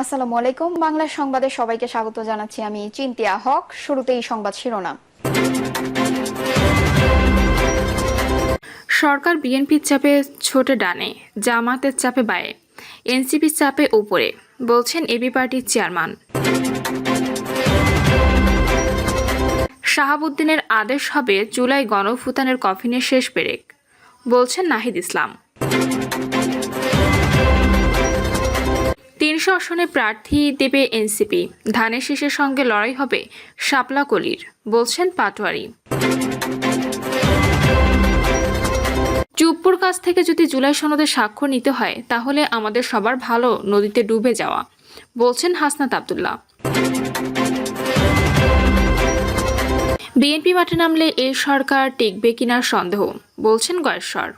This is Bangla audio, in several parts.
আসসালামু আলাইকুম। বাংলা সংবাদে সবাইকে স্বাগত জানাচ্ছি আমি চিন্তিয়া হক। শুরুতেই সংবাদ শিরোনাম। সরকার বিএনপির চাপে ছোটে ডানে, জামাতের চাপে বায়ে, এনসিপির চাপে উপরে, বলছেন এবি পার্টির চেয়ারম্যান। শাহাবুদ্দিনের আদেশ হবে জুলাই গণফুতানের কফিনের শেষ পেরেক বলছেন নাহিদ ইসলাম। তিনশো আসনে প্রার্থী দেবে এনসিপি। ধানের শীষের সঙ্গে লড়াই হবে শাপলা কলির, বলছেন পাটোয়ারি। চুপ্পুর কাছ থেকে যদি জুলাই সনদে স্বাক্ষর নিতে হয়, তাহলে আমাদের সবার ভালো নদীতে ডুবে যাওয়া, বলছেন হাসনাত আবদুল্লাহ। বিএনপি মাঠে নামলে এই সরকার টিকবে কিনার সন্দেহ, বলছেন গয়েশ্বর।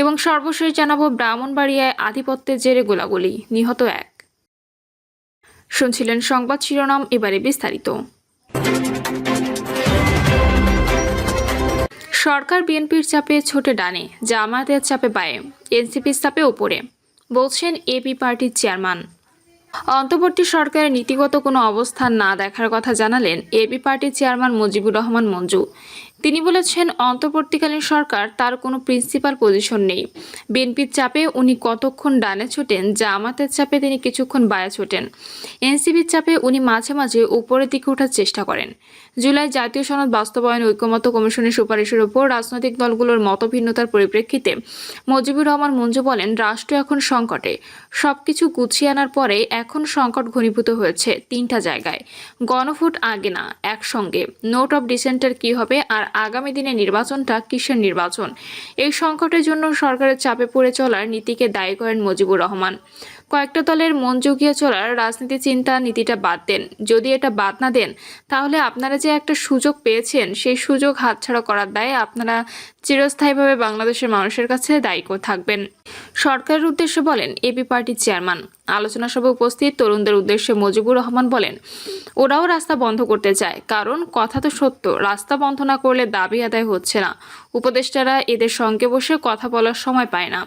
এবং সর্বশেষ জানাব ব্রাহ্মণবাড়িয়ায় আধিপত্যের জেরে গোলাগুলি, নিহত এক। শুনছিলেন সংবাদ শিরোনাম, এবারে বিস্তারিত। সরকার বিএনপির চাপে ছোটে ডানে, জামায়াতের চাপে বায়ে, এনসিপির চাপে ওপরে বলছেন এবি পার্টির চেয়ারম্যান। অন্তর্বর্তী সরকারের নীতিগত কোনো অবস্থান না দেখার কথা জানালেন এবি পার্টির চেয়ারম্যান মুজিবুর রহমান মঞ্জু। তিনি বলেছেন, অন্তর্বর্তীকালীন সরকার তার কোনো প্রিন্সিপাল পজিশন নেই। বিএনপির চাপে উনি কতক্ষণ ডানে ছোটেন, জামাতের চাপে তিনি কিছুক্ষণ বায়ে ছোটেন। এনসিবির চাপে উনি মাঝে মাঝে উপরের দিকে ওঠার চেষ্টা করেন। জুলাই জাতীয় সনদ বাস্তবায়ন ঐক্যমত কমিশনের সুপারিশের ওপর রাজনৈতিক দলগুলোর মতভিন্নতার পরিপ্রেক্ষিতে মজিবুর রহমান মঞ্জু বলেন, রাষ্ট্র এখন সংকটে। সবকিছু গুছিয়ে আনার পরে এখন সংকট ঘনীভূত হয়েছে তিনটা জায়গায়। গণভোট আগে না, একসঙ্গে। নোট অফ ডিসেন্টের কি হবে আর আগামী দিনে নির্বাচনটা কিসের নির্বাচন? এই সংকটের জন্য সরকারের চাপে পড়ে চলার নীতিকে দায়ী করেন মুজিবুর রহমান। কয়েকটা দলের মন জুগিয়ে চলার রাজনীতি চিন্তা নীতিটা বাদ দেন। যদি এটা বাদ না দেন, তাহলে আপনারা যে একটা সুযোগ পেয়েছেন, সেই সুযোগ হাতছাড়া করার দায়ে আপনারা চিরস্থায়ীভাবে বাংলাদেশের মানুষের কাছে দায়ী থাকবেন। সরকারের উদ্দেশ্যে বলেন এবি পার্টির চেয়ারম্যান। আলোচনা সভায় উপস্থিত তরুণদের উদ্দেশ্যে মুজিবুর রহমান বলেন, ওরাও রাস্তা বন্ধ করতে চায়, কারণ কথা তো সত্য, রাস্তা বন্ধ না করলে দাবি আদায় হচ্ছে না। উপদেষ্টারা এদের সঙ্গে বসে কথা বলার সময় পায় না।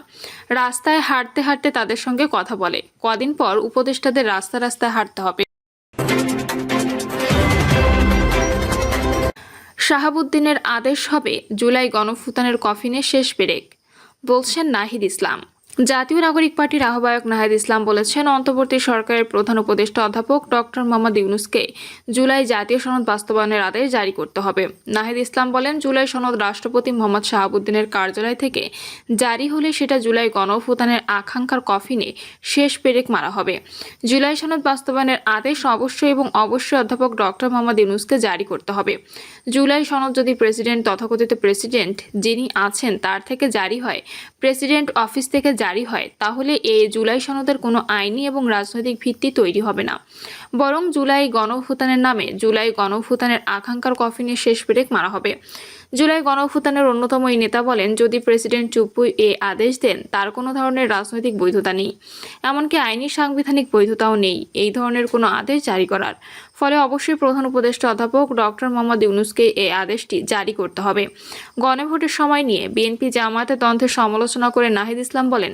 রাস্তায় হাঁটতে হাঁটতে তাদের সঙ্গে কথা বলে। কদিন পর উপদেষ্টাদের রাস্তা রাস্তায় হাঁটতে হবে। শাহাবুদ্দিনের আদেশ হবে জুলাই গণফুতানের কফিনে শেষ পেরেক বলছেন নাহিদ ইসলাম। জাতীয় নাগরিক পার্টির আহ্বায়ক নাহিদ ইসলাম বলেছেন, অন্তর্বর্তী সরকারের প্রধান উপদেষ্টা অধ্যাপক ডক্টর মোহাম্মদ ইউনুসকে জুলাই জাতীয় সনদ বাস্তবায়নের আদেশ জারি করতে হবে। নাহিদ ইসলাম বলেন, জুলাই সনদ রাষ্ট্রপতি মোহাম্মদ শাহাবুদ্দিনের কার্যালয় থেকে জারি হলে সেটা জুলাই গণফুতানের আকাঙ্ক্ষার কফিনে শেষ পেরেক মারা হবে। জুলাই সনদ বাস্তবায়নের আদেশ অবশ্যই এবং অবশ্যই অধ্যাপক ডক্টর মোহাম্মদ ইউনুসকে জারি করতে হবে। জুলাই সনদ যদি প্রেসিডেন্ট, তথাকথিত প্রেসিডেন্ট যিনি আছেন, তার থেকে জারি হয়, প্রেসিডেন্ট অফিস থেকে জারি হয়, তাহলে এ জুলাই সনদের কোনো আইনি এবং রাজনৈতিক ভিত্তি তৈরি হবে না। বরং জুলাই গণভূতানের নামে জুলাই গণভূতানের আকাঙ্ক্ষার কফিনে শেষ পেরেক মারা হবে। জুলাই গণভূতানের অন্যতম এই নেতা বলেন, যদি প্রেসিডেন্ট চুপ্পু এ আদেশ দেন, তার কোনো ধরনের রাজনৈতিক বৈধতা নেই। এমনকি আইনি সাংবিধানিক বৈধতাও নেই। এই ধরনের কোনো আদেশ জারি করার ফলে অবশ্যই প্রধান উপদেষ্টা অধ্যাপক ডক্টর মোহাম্মদ ইউনুসকে এই আদেশটি জারি করতে হবে। গণভোটের সময় নিয়ে বিএনপি জামায়াতের দ্বন্দ্বের সমালোচনা করে নাহিদ ইসলাম বলেন,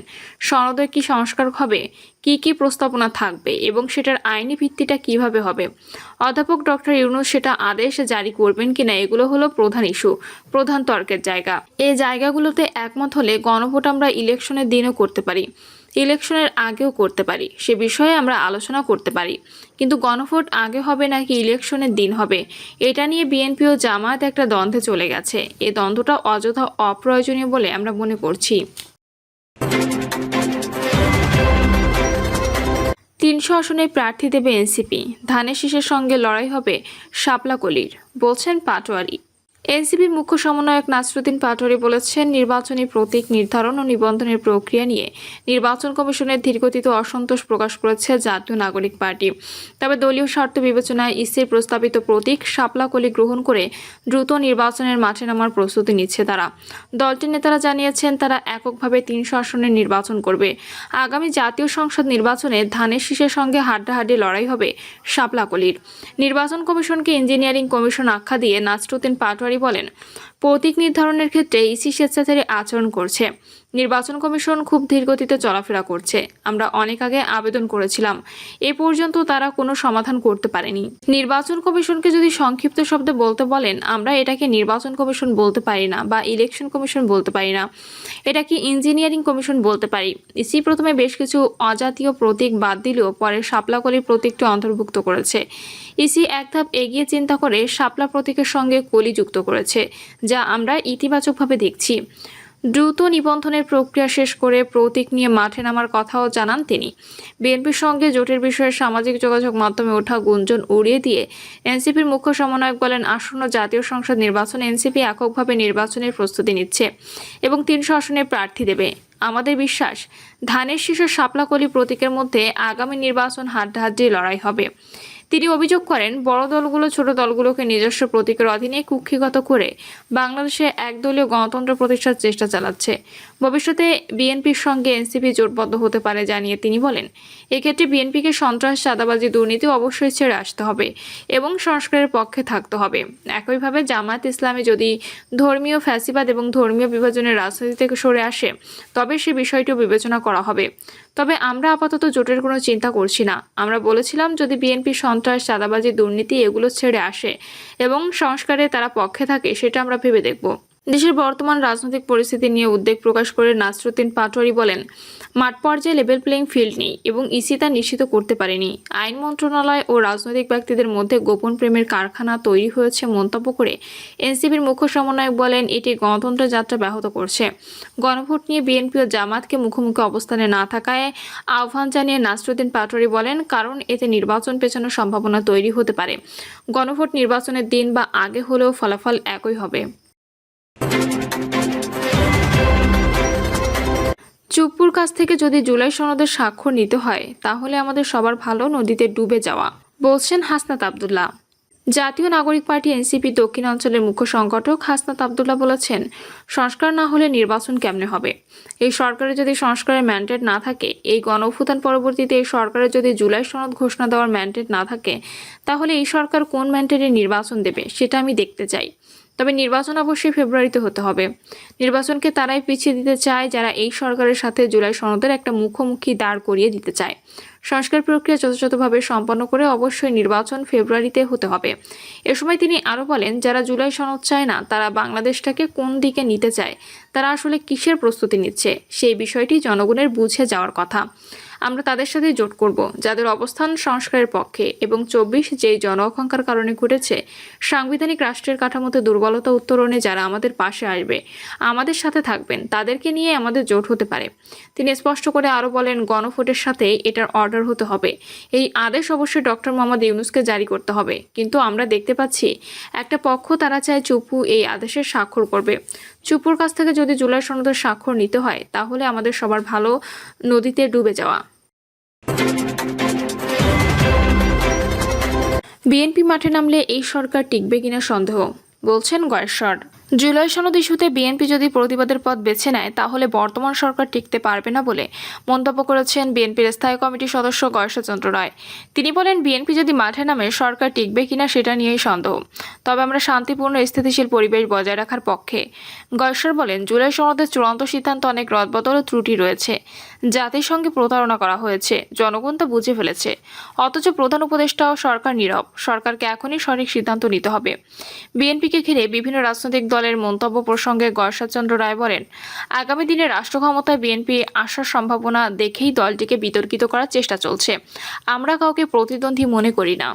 সনদে কি সংস্কার হবে, কি কি প্রস্তাবনা থাকবে এবং সেটার আইনি ভিত্তিটা কীভাবে হবে? অধ্যাপক ডক্টর ইউনুস সেটা আদেশ জারি করবেন কিনা এগুলো হলো প্রধান ইস্যু, প্রধান তর্কের জায়গা। এই জায়গাগুলোতে একমত হলে গণভোট আমরা ইলেকশনের দিনও করতে পারি। ইলেকশনের আগেও করতে পারি, সে বিষয়ে আমরা আলোচনা করতে পারি। কিন্তু গণভোট আগে হবে নাকি ইলেকশনের দিন হবে, এটা নিয়ে বিএনপি ও জামায়াত একটা দ্বন্দ্বে চলে গেছে। এই দ্বন্দ্বটা অযথা অপ্রয়োজনীয় বলে আমরা মনে করছি। তিনশো আসনে প্রার্থী দেবে এনসিপি, ধানের শীষের সঙ্গে লড়াই হবে শাপলা কলির, বলছেন পাটোয়ারি। এনসিপির মুখ্য সমন্বয়ক নাসরুদ্দিন পাটোয়ারি বলেছেন, নির্বাচনী প্রতীক নির্ধারণ ও নিবন্ধনের প্রক্রিয়া নিয়ে নির্বাচন কমিশনের ধীরগতিত অসন্তোষ প্রকাশ করেছে জাতীয় নাগরিক পার্টি। তবে দলীয় স্বার্থ বিবেচনায় ইসির প্রস্তাবিত প্রতীক শাপলা কলি গ্রহণ করে দ্রুত নির্বাচনের মাঠে নামার প্রস্তুতি নিচ্ছে তারা। দলটির নেতারা জানিয়েছেন, তারা এককভাবে তিনশো আসনের নির্বাচন করবে। আগামী জাতীয় সংসদ নির্বাচনে ধানের শীষের সঙ্গে হাড্ডাহাড্ডি লড়াই হবে শাপলাকলির। নির্বাচন কমিশনকে ইঞ্জিনিয়ারিং কমিশন আখ্যা দিয়ে নাসরুদ্দিন পাটোয়ারি বলেন। প্রতীক নির্ধারণের ক্ষেত্রে ইসি স্বেচ্ছাচারী আচরণ করছে। নির্বাচন কমিশন খুব ধীরগতিতে চলাফেরা করছে। আমরা অনেক আগে আবেদন করেছিলাম। এ পর্যন্ত তারা কোনো সমাধান করতে পারেনি। নির্বাচন কমিশনকে যদি সংক্ষিপ্ত শব্দে বলতে বলেন, আমরা এটাকে নির্বাচন কমিশন বলতে পারি না বা ইলেকশন কমিশন বলতে পারি না। এটাকে ইঞ্জিনিয়ারিং কমিশন বলতে পারি। ইসি প্রথমে বেশ কিছু অজাতীয় প্রতীক বাদ দিলেও পরে শাপলাকলির প্রতীকটি অন্তর্ভুক্ত করেছে। ইসি এক ধাপ এগিয়ে চিন্তা করে শাপলা প্রতীকের সঙ্গে কলি যুক্ত করেছে। যা আমরা ইতিবাচকভাবে দেখছি। দ্রুত নিবন্ধনের প্রক্রিয়া শেষ করে প্রতীক নিয়ে মাঠে নামার কথাও জানান তিনি। বিএনপির সঙ্গে জোটের বিষয়ে সামাজিক যোগাযোগ মাধ্যমে ওঠা গুঞ্জন উড়িয়ে দিয়ে এনসিপির মুখ্য সমন্বয়ক বলেন, আসন্ন জাতীয় সংসদ নির্বাচন এনসিপি এককভাবে নির্বাচনের প্রস্তুতি নিচ্ছে এবং তিনশো আসনে প্রার্থী দেবে। আমাদের বিশ্বাস, ধানের শীর্ষ শাপলাকলি প্রতীকের মধ্যে আগামী নির্বাচন হাড্ডাহাড্ডি লড়াই হবে। তিনি অভিযোগ করেন, বড় দলগুলো ছোট দলগুলোকে নিজস্ব প্রতীকের অধীনে কুক্ষিগত করে বাংলাদেশে একদলীয় গণতন্ত্র প্রতিষ্ঠার চেষ্টা চালাচ্ছে। ভবিষ্যতে বিএনপির সঙ্গে এনসিপি জোটবদ্ধ হতে পারে জানিয়ে তিনি বলেন, এক্ষেত্রে বিএনপিকে সন্ত্রাস চাঁদাবাজি দুর্নীতি অবশ্যই ছেড়ে আসতে হবে এবং সংস্কারের পক্ষে থাকতে হবে। একইভাবে জামায়াত ইসলামী যদি ধর্মীয় ফ্যাসিবাদ এবং ধর্মীয় বিভাজনের রাজনীতি থেকে সরে আসে, তবে সে বিষয়টিও বিবেচনা করা হবে। তবে আমরা আপাতত জোটের কোনো চিন্তা করছি না। আমরা বলেছিলাম যদি বিএনপি সন্ত্রাস, চাঁদাবাজি, দুর্নীতি এগুলো ছেড়ে আসে এবং সংস্কারে তারা পক্ষে থাকে, সেটা আমরা ভেবে দেখব। দেশের বর্তমান রাজনৈতিক পরিস্থিতি নিয়ে উদ্বেগ প্রকাশ করে নাসরুদ্দিন পাটোয়ারি বলেন, মাঠ পর্যায়ে লেভেল প্লেইং ফিল্ড নেই এবং ইসি তা নিশ্চিত করতে পারেনি। আইন মন্ত্রণালয় ও রাজনৈতিক ব্যক্তিদের মধ্যে গোপন প্রেমের কারখানা তৈরি হয়েছে মন্তব্য করে এনসিপির মুখ্য সমন্বয়ক বলেন, এটি গণতন্ত্র যাত্রা ব্যাহত করছে। গণভোট নিয়ে বিএনপি ও জামাতকে মুখোমুখি অবস্থানে না থাকায় আহ্বান জানিয়ে নাসরুদ্দিন পাটোয়ারি বলেন, কারণ এতে নির্বাচন পেছানোর সম্ভাবনা তৈরি হতে পারে। গণভোট নির্বাচনের দিন বা আগে হলেও ফলাফল একই হবে। চুপ্পুর কাছ থেকে যদি জুলাই সনদের স্বাক্ষর নিতে হয়, তাহলে আমাদের সবার ভালো নদীতে ডুবে যাওয়া, বলছেন হাসনাত আবদুল্লাহ। জাতীয় নাগরিক পার্টি এনসিপি দক্ষিণ অঞ্চলের মুখ্য সংগঠক হাসনাত আবদুল্লাহ বলেছেন, সংস্কার না হলে নির্বাচন কেমনে হবে? এই সরকারের যদি সংস্কারের ম্যান্ডেট না থাকে, এই গণ অভ্যুত্থান পরবর্তীতে এই সরকারের যদি জুলাই সনদ ঘোষণা দেওয়ার ম্যান্ডেট না থাকে, তাহলে এই সরকার কোন ম্যান্ডেটে নির্বাচন দেবে, সেটা আমি দেখতে চাই। তবে নির্বাচন অবশ্যই ফেব্রুয়ারিতে হতে হবে। নির্বাচনকে তারাই পিছিয়ে দিতে চায়, যারা এই সরকারের সাথে জুলাই সনদের একটা মুখোমুখি দাঁড় করিয়ে দিতে চায়। সংস্কার প্রক্রিয়া যথাযথভাবে সম্পন্ন করে অবশ্যই নির্বাচন ফেব্রুয়ারিতে হতে হবে। এ সময় তিনি আরও বলেন, যারা জুলাই সনদ চায় না, তারা বাংলাদেশটাকে কোন দিকে নিতে চায়, তারা আসলে কিসের প্রস্তুতি নিচ্ছে, সেই বিষয়টি জনগণের বুঝে যাওয়ার কথা। আমরা তাদের সাথে জোট করব, যাদের অবস্থান সংস্কারের পক্ষে। এবং চব্বিশ যেই জন আকাঙ্ক্ষার কারণে ঘটেছে, সাংবিধানিক রাষ্ট্রের কাঠামোতে দুর্বলতা উত্তরণে যারা আমাদের পাশে আসবে, আমাদের সাথে থাকবেন, তাদেরকে নিয়ে আমাদের জোট হতে পারে। তিনি স্পষ্ট করে আরও বলেন, গণভোটের সাথে এটার অর্ডার হতে হবে। এই আদেশ অবশ্যই ডক্টর মোহাম্মদ ইউনুসকে জারি করতে হবে। কিন্তু আমরা দেখতে পাচ্ছি, একটা পক্ষ তারা চায় চুপু এই আদেশের স্বাক্ষর করবে। চুপুর কাছ থেকে যদি জুলাই সনদের স্বাক্ষর নিতে হয়, তাহলে আমাদের সবার ভালো নদীতে ডুবে যাওয়া। বিএনপি মাঠে নামলে এই সরকার টিকবে কিনা সন্দেহ, বলছেন গয়েশ্বর। জুলাই সনদ ইস্যুতে বিএনপি যদি প্রতিবাদের পথ বেছে নেয়, তাহলে বর্তমান সরকার টিকতে পারবে না বলে মন্তব্য করেছেন বিএনপির স্থায়ী কমিটির সদস্য গয়েশ্বরচন্দ্র রায়। তিনি বলেন, বিএনপি যদি মাঠে নামে, সরকার টিকবে কিনা সেটা নিয়েই সন্দেহ। তবে আমরা শান্তিপূর্ণ, স্থিতিশীল পরিবেশ বজায় রাখার পক্ষে। গয়েশ্বর বলেন, জুলাই সনদের চূড়ান্ত সিদ্ধান্ত অনেক রদবদল ও ত্রুটি রয়েছে। জাতিসংঘে প্রতারণা করা হয়েছে। জনগণ তা বুঝে ফেলেছে। অথচ প্রধান উপদেষ্টা ও সরকার নীরব। সরকারকে এখনই সঠিক সিদ্ধান্ত নিতে হবে। বিএনপিকে ঘিরে বিভিন্ন রাজনৈতিক দলের মন্তব্য প্রসঙ্গে গর্ষাচন্দ্র রায় বলেন, আগামী দিনে রাষ্ট্র ক্ষমতায় বিএনপি আসার সম্ভাবনা দেখেই দলটিকে বিতর্কিত করার চেষ্টা চলছে। আমরা কাউকে প্রতিদ্বন্দ্বী মনে করি না।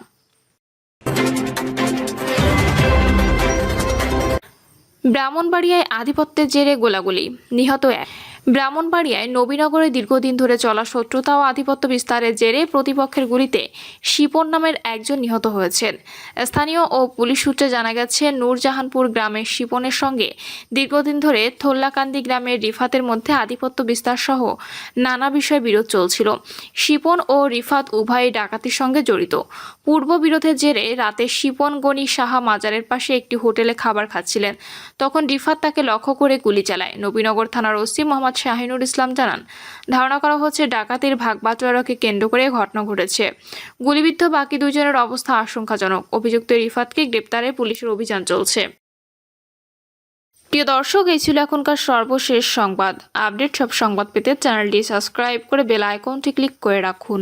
ব্রাহ্মণবাড়িয়ায় আধিপত্যের জেরে গোলাগুলি। নিহত এক। ব্রাহ্মণবাড়িয়ায় নবীনগরে দীর্ঘদিন ধরে চলা শত্রুতা ও আধিপত্য বিস্তারের জেরে প্রতিপক্ষের গুলিতে শিপন নামের একজন নিহত হয়েছেন। স্থানীয় ও পুলিশ সূত্রে জানা গেছে, নূরজাহানপুর গ্রামের শিপনের সঙ্গে দীর্ঘদিন ধরে থোল্লাকান্দি গ্রামের রিফাতের মধ্যে আধিপত্য বিস্তার সহ নানা বিষয়ে বিরোধ চলছিল। শিপন ও রিফাত উভয়ই ডাকাতির সঙ্গে জড়িত। পূর্ব বিরোধের জেরে রাতে শিপন গনি সাহা মাজারের পাশে একটি হোটেলে খাবার খাচ্ছিলেন। তখন রিফাত তাকে লক্ষ্য করে গুলি চালায়। নবীনগর থানার ওসি মোহাম্মদ শাহিনুর ইসলাম জানান, ধারণা করা হচ্ছে ডাকাতির ভাগ বাটোয়ারাকে কেন্দ্র করে ঘটনা ঘটেছে। গুলিবিদ্ধ বাকি দুজনের অবস্থা আশঙ্কাজনক। অভিযুক্ত রিফাতকে গ্রেপ্তারে পুলিশের অভিযান চলছে। প্রিয় দর্শক, এই ছিল এখনকার সর্বশেষ সংবাদ। আপডেট সব সংবাদ পেতে চ্যানেলটি সাবস্ক্রাইব করে বেল আইকনটি ক্লিক করে রাখুন।